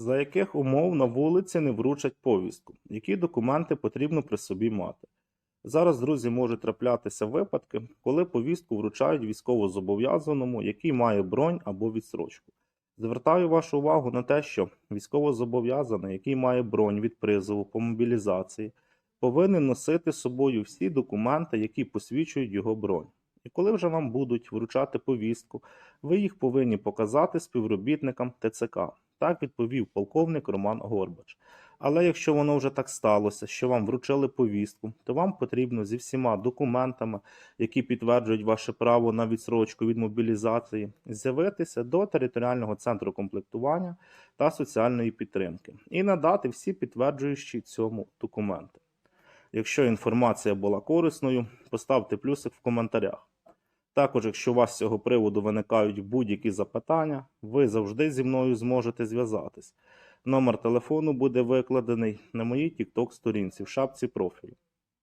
За яких умов на вулиці не вручать повістку? Які документи потрібно при собі мати? Зараз, друзі, можуть траплятися випадки, коли повістку вручають військовозобов'язаному, який має бронь або відсрочку. Звертаю вашу увагу на те, що військовозобов'язаний, який має бронь від призову по мобілізації, повинен носити з собою всі документи, які посвідчують його бронь. І коли вже вам будуть вручати повістку, ви їх повинні показати співробітникам ТЦК. Так відповів полковник Роман Горбач. Але якщо воно вже так сталося, що вам вручили повістку, то вам потрібно зі всіма документами, які підтверджують ваше право на відсрочку від мобілізації, з'явитися до територіального центру комплектування та соціальної підтримки і надати всі підтверджуючі цьому документи. Якщо інформація була корисною, поставте плюсик в коментарях. Також, якщо у вас з цього приводу виникають будь-які запитання, ви завжди зі мною зможете зв'язатись. Номер телефону буде викладений на моїй TikTok сторінці в шапці профілю.